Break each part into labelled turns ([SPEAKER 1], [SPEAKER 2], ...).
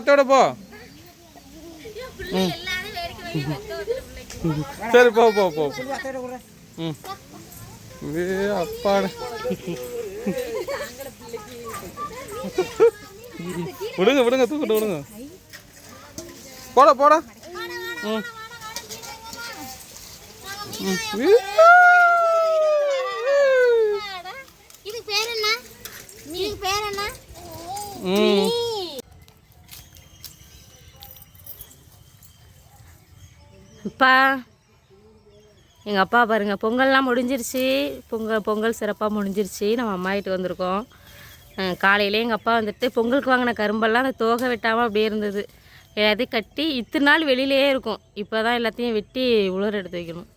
[SPEAKER 1] அத்தையோட போ. சரி போ போ போ. ம். ஏ அப்பாடா. விடுங்க விடுங்க தூக்கிட்டு விடுங்க. போடா போடா. ம்.
[SPEAKER 2] இதுக்கு பேர் என்ன இதுக்கு பேர் என்ன?
[SPEAKER 1] ம்.
[SPEAKER 3] அப்பா எங்கள் அப்பா பாருங்க பொங்கல்லாம் முடிஞ்சிருச்சு. பொங்கல் பொங்கல் சிறப்பாக முடிஞ்சிருச்சு. நம்ம அம்மா வீட்டு வந்திருக்கோம். காலையிலே எங்கள் அப்பா வந்துட்டு பொங்கலுக்கு வாங்கின கரும்பெல்லாம் அந்த தோகை வெட்டாமல் அப்படியே இருந்தது. எல்லாத்தையும் கட்டி இத்தனை நாள் வெளியிலே இருக்கும். இப்போ தான் எல்லாத்தையும் வெட்டி உலர் எடுத்து வைக்கணும்.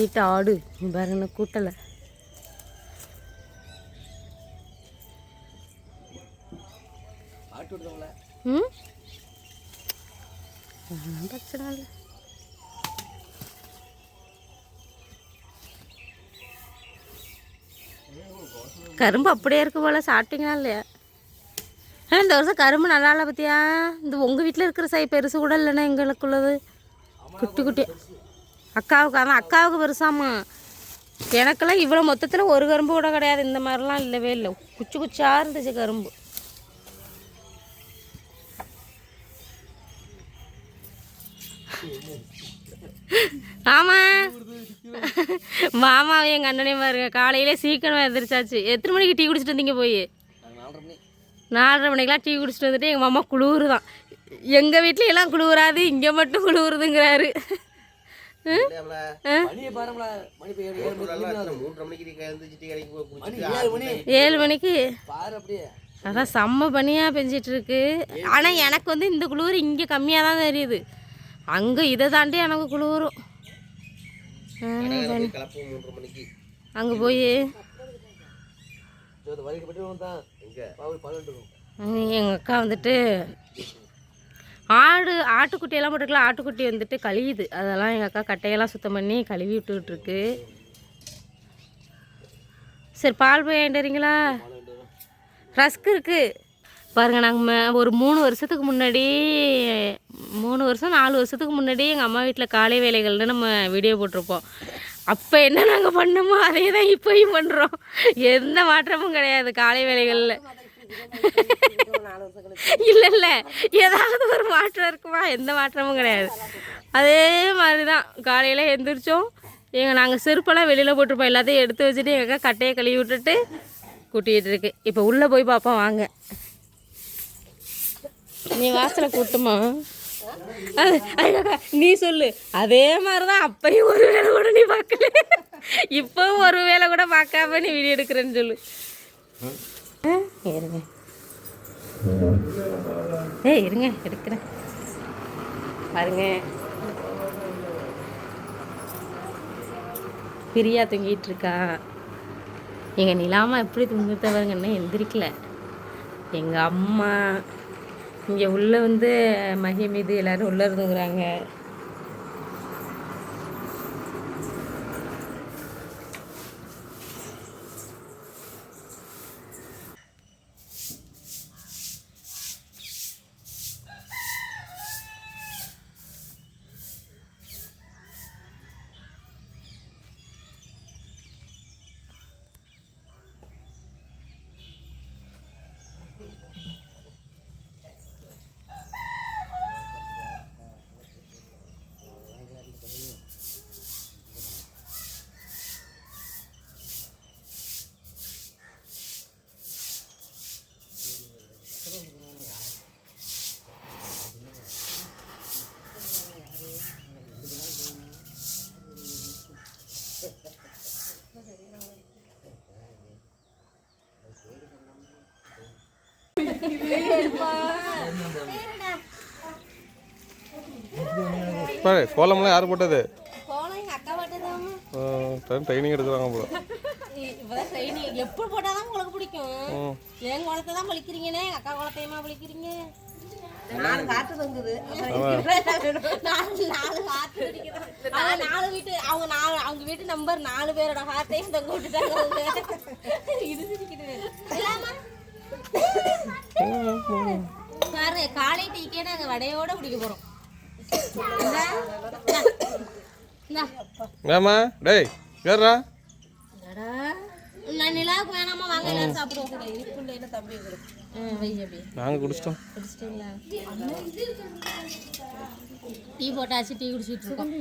[SPEAKER 3] வீட்டு ஆடு பாருங்கண்ணா கூட்டலை. ம் பிரச்சனை இல்லை கரும்பு அப்படியே இருக்கு போல சாப்பிட்டீங்களா இல்லையா? ஆ, இந்த வருஷம் கரும்பு நல்லா இல்லை பார்த்தியா? இந்த உங்கள் வீட்டில் இருக்கிற சை பெருசு கூட இல்லைன்னா எங்களுக்குள்ளது. குட்டி குட்டி. அக்காவுக்கு அதான் அக்காவுக்கு பெருசாமா எனக்கெல்லாம் இவ்வளோ மொத்தத்தில் ஒரு கரும்பு கூட கிடையாது. இந்த மாதிரிலாம் இல்லவே இல்லை. குச்சி குச்சியாக இருந்துச்சு கரும்பு. ஆமா. மாமாவும் எங்கள் அண்ணனையும் பாருங்க காலையிலே சீக்கிரம் எந்திரிச்சாச்சு. எத்தனை மணிக்கு டீ குடிச்சிட்டு வந்தீங்க போய்? நாலரை மணிக்கெலாம் டீ குடிச்சிட்டு வந்துட்டு எங்கள் மாமா குளிர் தான் எங்கள் வீட்ல எல்லாம் குளிராது இங்கே மட்டும் குளிருதுங்கிறாரு. ஏழு மணிக்கு? அதான் செம்ம பனியாக பெஞ்சிட்டு இருக்கு. ஆனால் எனக்கு வந்து இந்த குளிர் இங்கே கம்மியாக தான் தெரியுது. அங்கே இதை தாண்டி எனக்கு குளிரும் அங்கே போய்.
[SPEAKER 4] எங்க
[SPEAKER 3] எங்கள் அக்கா வந்துட்டு ஆடு ஆட்டுக்குட்டியெல்லாம் போட்டுக்கலாம் ஆட்டுக்குட்டி வந்துட்டு கழியுது. அதெல்லாம் எங்கள் அக்கா கட்டையெல்லாம் சுத்தம் பண்ணி கழுவி விட்டுக்கிட்டு இருக்கு சரி பால் போய் வாங்கிட்டுறீங்களா ரஸ்க் இருக்கு. பாருங்க நாங்கள் ஒரு மூணு வருஷத்துக்கு முன்னாடி மூணு வருஷம் நாலு வருஷத்துக்கு முன்னாடி எங்கள் அம்மா வீட்டில் காலை வேலைகள்னு நம்ம வீடியோ போட்டிருப்போம். அப்போ என்ன நாங்கள் பண்ணோமோ அதே தான் இப்போயும் பண்ணுறோம் எந்த மாற்றமும் கிடையாது காலை வேலைகளில். இல்லை இல்லை. ஏதாவது ஒரு மாற்றம் இருக்குமா? எந்த மாற்றமும் கிடையாது. அதே மாதிரி தான் காலையில் எந்திரிச்சோம். எங்கள் நாங்கள் செருப்பெல்லாம் வெளியில் போட்டிருப்போம். எல்லாத்தையும் எடுத்து வச்சுட்டு எங்கள் அக்கா கட்டையை கழுவி விட்டுட்டு கூட்டிகிட்டு இருக்கு. இப்போ உள்ளே போய் பார்ப்போம் வாங்க. நீ வாசலை கூட்டுமா? அது நீ சொல்லு. அதே மாதிரி தான் அப்பயும் ஒரு வேலை கூட நீ பார்க்கல. இப்போவும் ஒரு வேலை கூட பார்க்காம நீ வீடியோ எடுக்கிறேன்னு சொல்லு. ஆ, இருங்க. ஏய் இருங்க எடுக்கிறேன். பாருங்க. பிரியா தூங்கிட்டு இருக்கா. எங்கள் நிலாமா எப்படி தூங்கிட்டு எந்திரிக்கல. எங்கள் அம்மா. இங்கே உள்ளே வந்து மகி மீது எல்லோரும் உள்ளே இருந்துக்கிறாங்க.
[SPEAKER 1] பாரு கோலம்லாம் யார் போட்டது? ட்ரைனிங் எடுக்கிறாங்க போல.
[SPEAKER 2] ட்ரைனிங் எப்படி போட்டாதான் உங்களுக்கு பிடிக்கும். என் குளத்தை தான் பழிக்கிறீங்கன்னே எங்கள் அக்கா குளத்தையுமா பழிக்கிறீங்க?
[SPEAKER 5] நாலு தொங்குது.
[SPEAKER 2] நாலு நாலு அதான் நாலு வீட்டு அவங்க நாலு அவங்க வீட்டு நம்பர் நாலு பேரோட ஹார்ட்டையும் தொங்க விட்டுட்டாங்க அவங்க இது சிரிக்கிட்டு இல்லாம
[SPEAKER 3] நாங்க வடையோட குடிக்க போறோம்.
[SPEAKER 1] ஏம்மா? டேய் ஏறா.
[SPEAKER 3] நான் நிலாவுக்கு வேணாமா வாங்க எல்லாரும் சாப்பிடுவோம். இனிப்புள்ள என்ன தம்பி ம் வை அப்படியே
[SPEAKER 1] நாங்கள் குடிச்சிட்டோம்.
[SPEAKER 3] குடிச்சிட்டீங்களா? டீ போட்டாச்சு டீ குடிச்சிட்டு இருக்கோம்.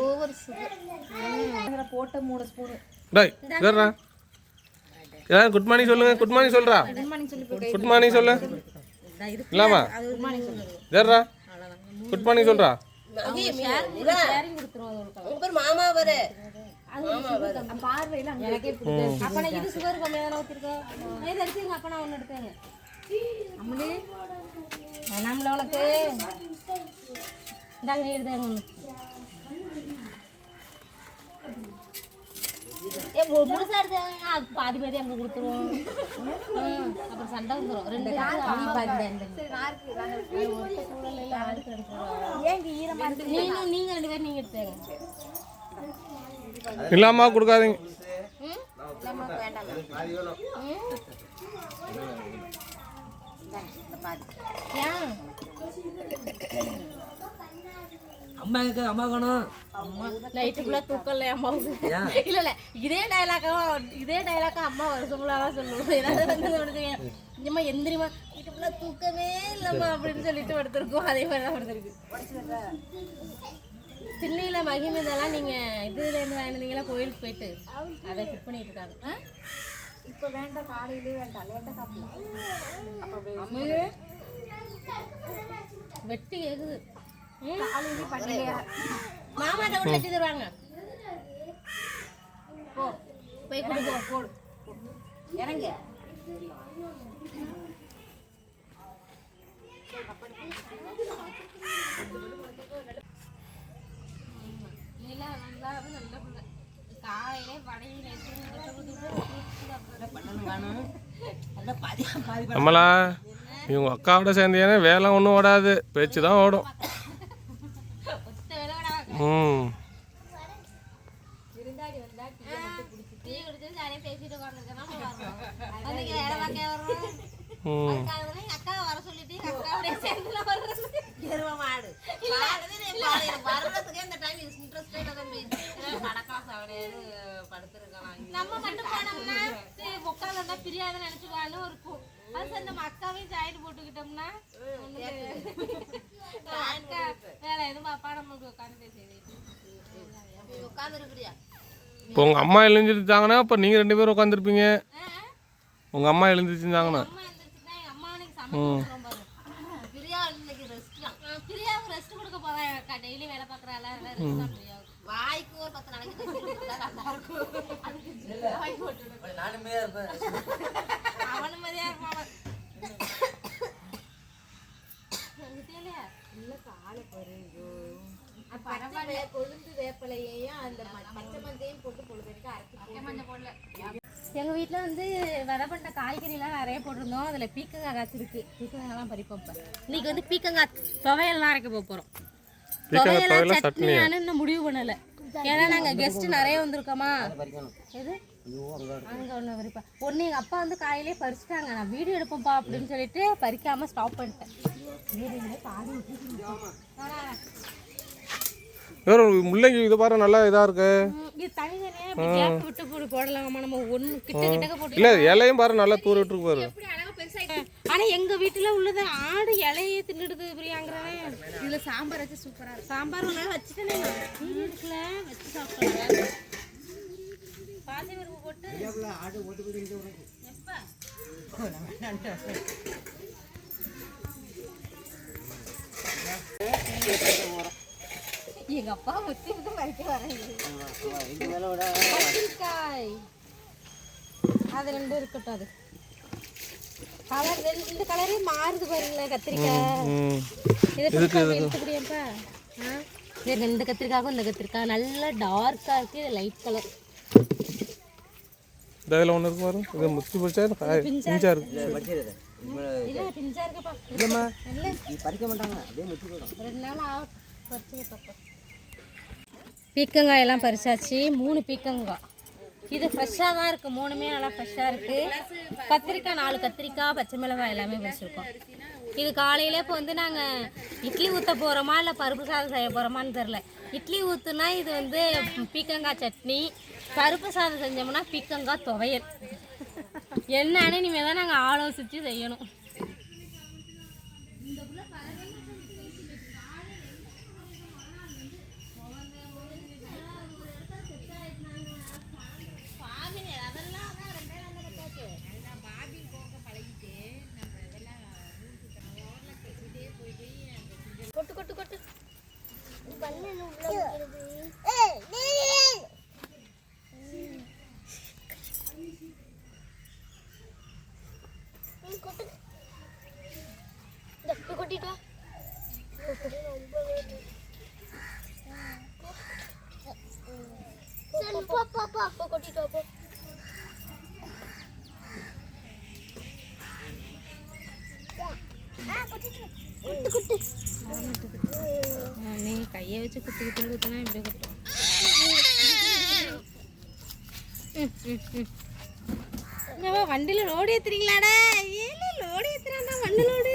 [SPEAKER 3] Over sugar.
[SPEAKER 5] போட்ட மூணு ஸ்பூனு.
[SPEAKER 1] டேய் ஏறா எல்லாரும் குட் மார்னிங் சொல்லுங்க குட் மார்னிங் சொல்றா. குட் மார்னிங் சொல்லு. இல்லாமா ஜர்ரா குட் மார்னிங் சொல்றா.
[SPEAKER 5] மாமா
[SPEAKER 3] பார்வையில அப்ப நான் இது சுகர் ஊத்திருக்கேன் எடுத்துங்க அப்ப நான் எடுத்தேங்க அம்மளி வேணாம்ல உனக்கு இந்தாங்க எடுத்தாங்க ஒண்ணு ஏ மு- முழுசா எடுத்தாங்க அது பாதி பாதி அங்க கொடுத்துருவோம் ம், அப்புறம் சண்டை வந்துரும். ரெண்டு நீங்களும் நீங்க ரெண்டு பேரும் நீங்க எடுத்தாங்க
[SPEAKER 1] இல்லாமா கொடுக்காதீங்க.
[SPEAKER 3] ம்?
[SPEAKER 4] பாதி வேணும்
[SPEAKER 3] ஏன்?
[SPEAKER 6] அம்மா எங்க அம்மா காணும்
[SPEAKER 3] நைட்டு ஃபுல்லா தூக்கம் இல்லையா அம்மாவுக்கு இல்ல இல்ல இதே டயலாக்கா இதே டயலாக்கா அம்மா வருஷம் ஃபுல்லாக சொல்லுவோம் ஏதாவது வந்து இம்மா எந்திரிமா நைட்டு ஃபுல்லா தூக்கமே இல்லம்மா அப்படின்னு சொல்லிட்டு படுத்திருக்கோம். அதே மாதிரி தான் படுத்திருக்கு. திண்ணையில மகிமை இதெல்லாம் நீங்க இதுல இருந்து வாங்கினீங்களா கோயிலுக்கு போயிட்டு? அதை ஃபிட் பண்ணிட்டு இருக்காங்க. ஆ? வெட்டி கேக்குது ம்? மாமாட்ட கூட வெட்டி போ போய் போடு.
[SPEAKER 5] இறங்க.
[SPEAKER 1] நம்மளா இவங்க அக்காவோட சேர்ந்தேனே வேலை ஒன்றும் ஓடாது. பேச்சு தான் ஓடும். ம்.
[SPEAKER 3] நம்ம மட்டும் போனோம்னா சரி உட்காந்துருந்தா பிரியாதுன்னு நினைச்சுக்கான்னு இருக்கும் அது சரி நம்ம அக்காவையும் ஜாயின் போட்டுக்கிட்டோம்னா
[SPEAKER 1] இப்போ உங்கள் அம்மா எழுந்திருச்சாங்கன்னா இப்போ நீங்கள் ரெண்டு பேரும் உட்காந்துருப்பீங்க உங்கள் அம்மா எழுந்திருச்சுருந்தாங்கன்னா.
[SPEAKER 3] அம்மா எந்திரிச்சுன்னா எங்க அம்மா எனக்கு சமைச்சு பாரு
[SPEAKER 5] பிரியா இன்னைக்கு ரெஸ்ட் தான்
[SPEAKER 3] ஆ, பிரியாவுக்கு ரெஸ்ட் கொடுக்க போறேன் அக்கா டெய்லி வேலை பார்க்குறாள் ரெஸ்ட் தான் பிரியாவுக்கு
[SPEAKER 5] வாய்க்கு
[SPEAKER 3] எங்க வீட்ல வந்து விதை பண்ண காய்கறிலாம் நிறைய போட்டிருந்தோம். அதுல பீக்கங்காய் காய்ச்சிருக்கு பீக்கங்காய்லாம் பறிப்போம் இப்ப. இன்னைக்கு வந்து பீக்கங்காய் துவையல்லாம் அரைக்க போக போறோம்.
[SPEAKER 1] பீக்கங்காய்
[SPEAKER 3] துவையலா
[SPEAKER 1] துவையலா
[SPEAKER 3] சட்னியானு இன்னும் முடிவு பண்ணல. ஏன்னா நாங்க கெஸ்ட் நிறைய வந்திருக்கோமா. எது? அங்க ஒண்ணு பறிப்பா ஒண்ணு எங்க அப்பா வந்து காயிலே பறிச்சுட்டாங்க. நான் வீடியோ எடுப்போம்ப்பா அப்படின்னு சொல்லிட்டு பறிக்காம ஸ்டாப் பண்ணிட்டேன்.
[SPEAKER 1] வேறு முள்ளங்கி இது பாரு நல்லா இருக்கு.
[SPEAKER 3] இது தனித்தனியா இப்படி கேப் விட்டு போட்டு போடலாமா நம்ம ஒண்ணு கிட்ட கிட்டக்க போட்டு
[SPEAKER 1] இல்லை இலையும் பாரு நல்லா தூர விட்டுருக்கு பாரு.
[SPEAKER 3] எப்படி அழகா பெருசா ஆனா எங்க வீட்டுல உள்ளது ஆடு இலையே தின்னுடுது பிரியாங்கிறேன். இதுல சாம்பார் வச்சு சூப்பரா இருக்கு சாம்பார் வச்சுட்டேன் இருக்குல்ல வச்சு சாப்பிடுறேன் போட்டு எப்ப? எங்க அப்பா முத்தி முத்தி மறைக்க வரேன். கத்திரிக்காய் அது ரெண்டு இருக்கட்டும் அது. கலர் ரெண்டு இந்த கலரே மாறுது பாருங்களேன் கத்திரிக்காய். இதை இது ரெண்டு கத்திரிக்காய்க்கும் இந்த கத்திரிக்காய். நல்லா டார்க்காக இருக்கு இது லைட் கலர்
[SPEAKER 1] இந்த இதில் ஒன்று இருக்கு பாரு இது முத்தி பிடிச்சா பிஞ்சா இருக்கு.
[SPEAKER 6] இல்லம்மா. பறிக்க மாட்டாங்க. அப்படியே முத்தி போயிடும்.
[SPEAKER 3] பீக்கங்காய் எல்லாம் பறிச்சாச்சு. மூணு பீக்கங்காய் இது ஃப்ரெஷ்ஷாக தான் இருக்குது மூணுமே நல்லா ஃப்ரெஷ்ஷாக இருக்குது கத்திரிக்காய் நாலு கத்திரிக்காய் பச்சை மிளகாய் எல்லாமே வச்சுருக்கோம் இது காலையில் இப்போ வந்து நாங்கள் இட்லி ஊற்ற போகிறோமா இல்லை பருப்பு சாதம் செய்ய போகிறோமான்னு தெரில இட்லி ஊற்றுனா இது வந்து பீக்கங்காய் சட்னி பருப்பு சாதம் செஞ்சோம்னா பீக்கங்காய் துவையல். என்னன்னு இனிமேல் தான் நாங்கள் ஆலோசித்து செய்யணும்.
[SPEAKER 2] சரி போ போ போ போ கொட்டிட்டு வா, போ குட்டு. குட்டு
[SPEAKER 3] நீ கையை வச்சு குத்து குத்துன்னு குத்துனா இப்படி குத்தும். என்னவா வண்டியில் லோடு ஏத்துறீங்களாடா? ஏல லோடு ஏத்துறாண்டா வண்டி லோடு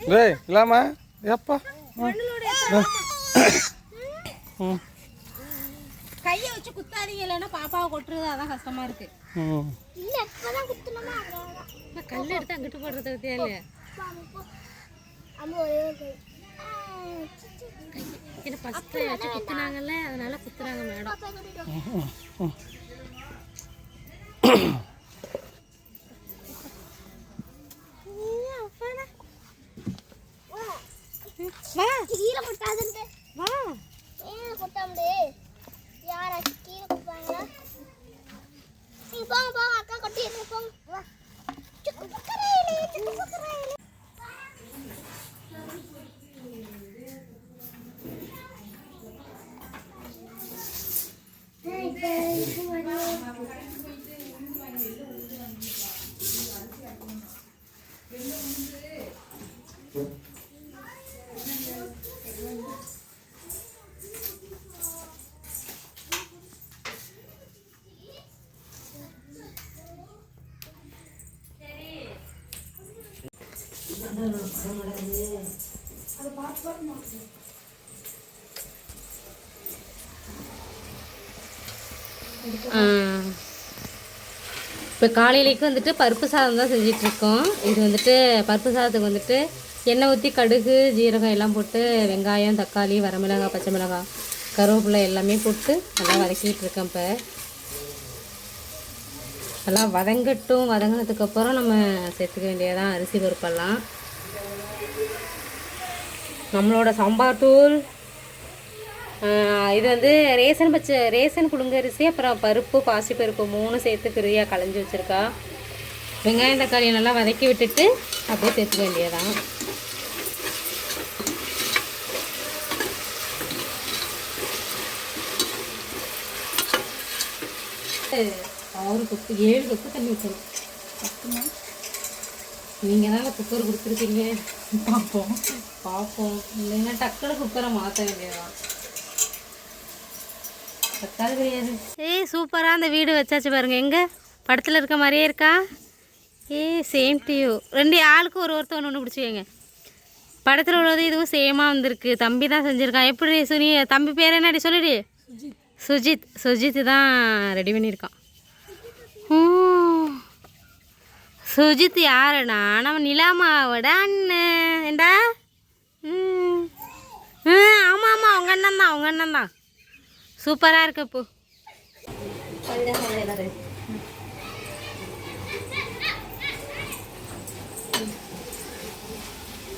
[SPEAKER 1] டேய் இல்லாமா? ஏப்பா? ம்
[SPEAKER 3] கையை வச்சு குத்தாதீங்க இல்லைன்னா பாப்பாவை கொட்டுறது அதான் கஷ்டமா இருக்கு.
[SPEAKER 2] இல்ல இப்பதான்
[SPEAKER 3] கல் எடுத்து அங்கிட்டு போடுறது
[SPEAKER 2] சி.
[SPEAKER 3] ஏன்னா ஃபர்ஸ்ட் வச்சு குத்துனாங்கல்ல அதனால குத்துறாங்க மேடம்.
[SPEAKER 2] வா. கீழே கொட்டாதுன்ட்டு
[SPEAKER 3] வா.
[SPEAKER 2] கொட்டாமலே. யாராச்சும் கீழே கொட்டுவாங்களா? நீங்க போங்க போங்க அக்கா கொட்டிட்டு போங்க. வா.
[SPEAKER 3] இப்போ காலையிலேக்கு வந்துட்டு பருப்பு சாதம் தான் செஞ்சிட்ருக்கோம். இது வந்துட்டு பருப்பு சாதத்துக்கு வந்துட்டு எண்ணெய் ஊற்றி கடுகு ஜீரகம் எல்லாம் போட்டு வெங்காயம் தக்காளி வரமிளகாய் பச்சை மிளகாய் கருவேப்பிலை எல்லாமே போட்டு நல்லா வதக்கிட்டு இருக்கேன் இப்போ. நல்லா வதங்கட்டும். வதங்கினதுக்கப்புறம் நம்ம சேர்த்துக்க வேண்டியதான் அரிசி பருப்பெல்லாம். நம்மளோட சாம்பார் தூள் இது வந்து ரேசன் பச்சை ரேசன் புழுங்கரிசி அப்புறம் பருப்பு பாசிப்பருப்பு மூணு சேர்த்து ஃப்ரீயாக களைஞ்சி வச்சுருக்கா. வெங்காயம் தக்காளி நல்லா வதக்கி விட்டுட்டு அப்படியே சேர்த்துக்க வேண்டியதான் ஆறு கொத்து ஏழு கொத்து தண்ணி ஊற்றணும் நீங்கள் தான் குக்கர் கொடுத்துருக்கீங்க. பார்ப்போம் பார்ப்போம் இல்லைன்னா டக்குனு குக்கரை மாற்ற வேண்டியதான் பத்தாது கிடையாது. ஏய் சூப்பராக அந்த வீடு வச்சாச்சு பாருங்க. எங்கே? படத்தில் இருக்க மாதிரியே இருக்கா? ஏ சேம் டு யூ ரெண்டு ஆளுக்கு ஒரு ஒருத்தர் ஒன்று ஒன்று பிடிச்சிக்கங்க படத்தில் உள்ளது இதுவும் சேமாக வந்திருக்கு. தம்பி தான் செஞ்சுருக்கான். எப்படி சுனி? தம்பி பேர் என்னடி சொல்லுடி? சுஜித். சுஜித். தான் ரெடி பண்ணியிருக்கான். ஓ. சுஜித் யாருண்ணா நம்ம நிலாமாவோட அண்ணன் ஏண்டா? ம். ஆமாம் ஆமாம் அவங்க அண்ணன் தான் அவங்க அண்ணன் தான். சூப்பராக இருக்கு இப்போ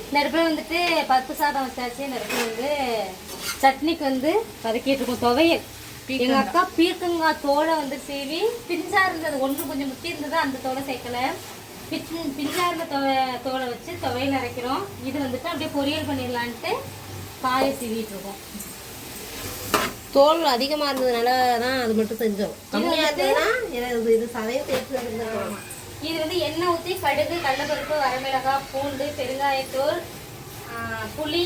[SPEAKER 3] இந்த இடத்துல வந்துட்டு பருப்பு சாதம் வச்சாச்சு. இந்த இடத்துல வந்து சட்னிக்கு வந்து வதக்கிட்டு இருக்கோம் துவையல். எங்க அக்கா பீர்க்கங்காய் தோலை வந்து சீவி பிஞ்சா இருந்தது ஒன்று கொஞ்சம் முத்தி இருந்தது அந்த தோலை சேர்க்கல. பிச்சு பிஞ்சா இருந்த தோலை வச்சு துவையல் அரைக்கிறோம். இது வந்துட்டு அப்படியே பொரியல் பண்ணிடலான்ட்டு காயை சீவிட்டு இருக்கோம்.
[SPEAKER 5] தோல் அதிகமா இருந்ததுனால தான் அது மட்டும் செஞ்சோம். இருந்ததுன்னா இது இது சதையும் சேர்த்து
[SPEAKER 3] இது வந்து எண்ணெய் ஊற்றி கடுகு கடலைப்பருப்பு வரமிளகாய் பூண்டு பெருங்காயத்தூள் புளி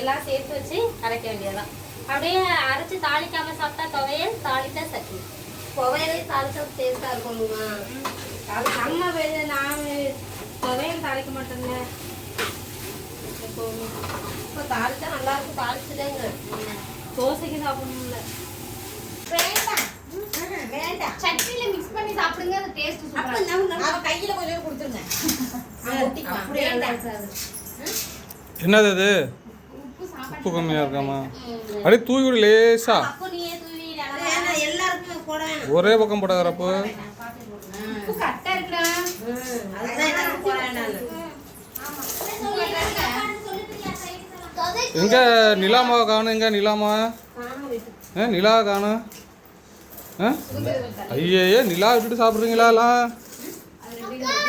[SPEAKER 3] எல்லாம் சேர்த்து வச்சு அரைக்க வேண்டியதுதான். அப்படியே அரைச்சு தாளிக்காம சாப்பிட்டா துவையல் தாளித்தா சட்னி.
[SPEAKER 5] துவையலே தாளிச்சா டேஸ்டா இருக்கும்மா
[SPEAKER 2] அது நம்ம வெளிய நான் துவையல் தாளிக்க மாட்டேங்க எப்போவுமே
[SPEAKER 5] இப்போ தாளிச்சா நல்லா இருக்கும் தாளிச்சுட்டேங்க.
[SPEAKER 2] தோசைக்கு சாப்பிடணும்ல.
[SPEAKER 5] வேண்டாம்.
[SPEAKER 2] மிக்ஸ் பண்ணி சாப்பிடுங்க அது டேஸ்ட்
[SPEAKER 5] அப்ப நம்ம அவ கையில கொஞ்சம் கொடுத்துருங்க. அப்படியே
[SPEAKER 1] என்னது அது? உப்பு கம்மியாக இருக்காமா? அப்படியே விடு லேசா.
[SPEAKER 5] அப்போ தூவி எல்லாருக்குமே போட வேணாம்
[SPEAKER 1] ஒரே பக்கம் போடாதப்போ
[SPEAKER 2] உப்பு கரெக்டா இருக்குடா.
[SPEAKER 5] அதுதான் எல்லாருக்கும் போட வேண்டாம்
[SPEAKER 1] எங்க நிலாமாவை காணும் எங்க நிலாமா? ஏ நிலா காணும் ஆ ஐயே நிலா விட்டுட்டு சாப்பிட்றீங்களா எல்லாம்?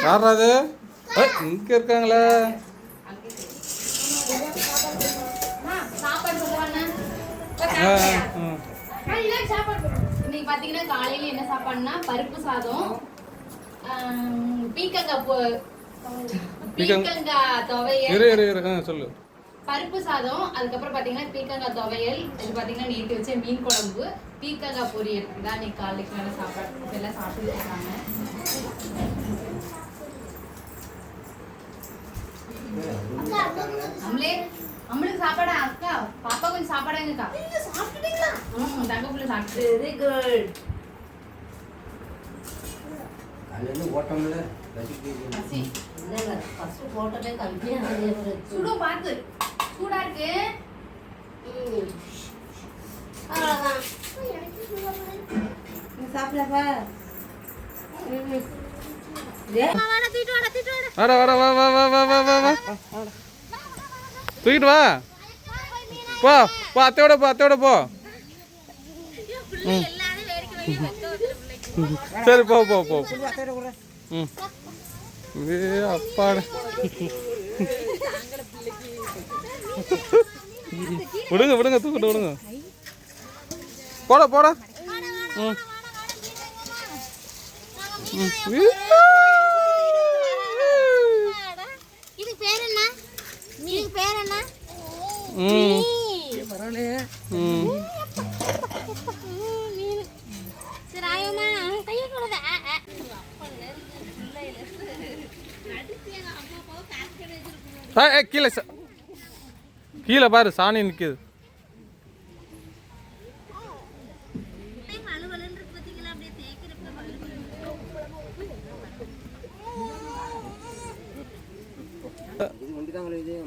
[SPEAKER 1] யாரா அது? ஏய், இங்க இருக்காங்களே. ஆ, ஆ.
[SPEAKER 2] இன்னைக்கு பாத்தீங்கன்னா காலையில என்ன சாப்பாடுனா பருப்பு சாதம் பீக்கங்காய் பீக்கங்காய் துவையல்.
[SPEAKER 1] சொல்லு.
[SPEAKER 2] பருப்பு சாதம் அதுக்கப்புறம் பாத்தீங்கன்னா பீக்கங்காய் துவையல் இது பாத்தீங்கன்னா நேற்று வச்ச மீன் குழம்பு பீக்கங்காய் பொரியல். இதான் இன்னைக்கு காலைக்கு மேல சாப்பாடு. இப்ப எல்லாம் சாப்பிட்டு இருக்காங்க. நம்மளே நம்மளுக்கு சாப்பாடு? அக்கா பாப்பா கொஞ்சம் சாப்பாடு எங்கக்கா? சாப்பிட்டுட்டீங்களா? ம் தங்க புள்ள சாப்பிட்டு.
[SPEAKER 5] வெரி குட்
[SPEAKER 6] காலையில ஓட்டம்ல ரசிக்க.
[SPEAKER 5] இல்லைங்க ஃபர்ஸ்ட் போட்டதே
[SPEAKER 2] சூடா இருக்கு.
[SPEAKER 5] சாப்பிடப்பா
[SPEAKER 1] வர வர வா வா வா வா வா வா. தூக்கிட்டு வா போ போ அத்தையோட போ அத்தையோட போ ம். சரி போ போ போ. ம் ஏ அப்பாடா விடுங்க விடுங்க தூக்கிட்டு விடுங்க போட போட ம் ம்.
[SPEAKER 3] இது பேர் என்ன இதுக்கு பேர் என்ன
[SPEAKER 1] ம்.
[SPEAKER 6] பரவாயில்லையே
[SPEAKER 1] ம் ஏ கீழே கீழே பாரு சாணி நிற்குது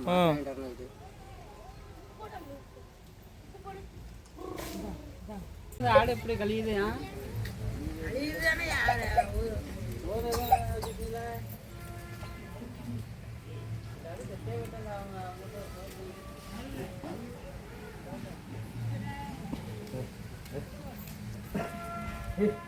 [SPEAKER 1] ஆ.
[SPEAKER 6] ஆடு எப்படி கழியுது
[SPEAKER 1] Hey.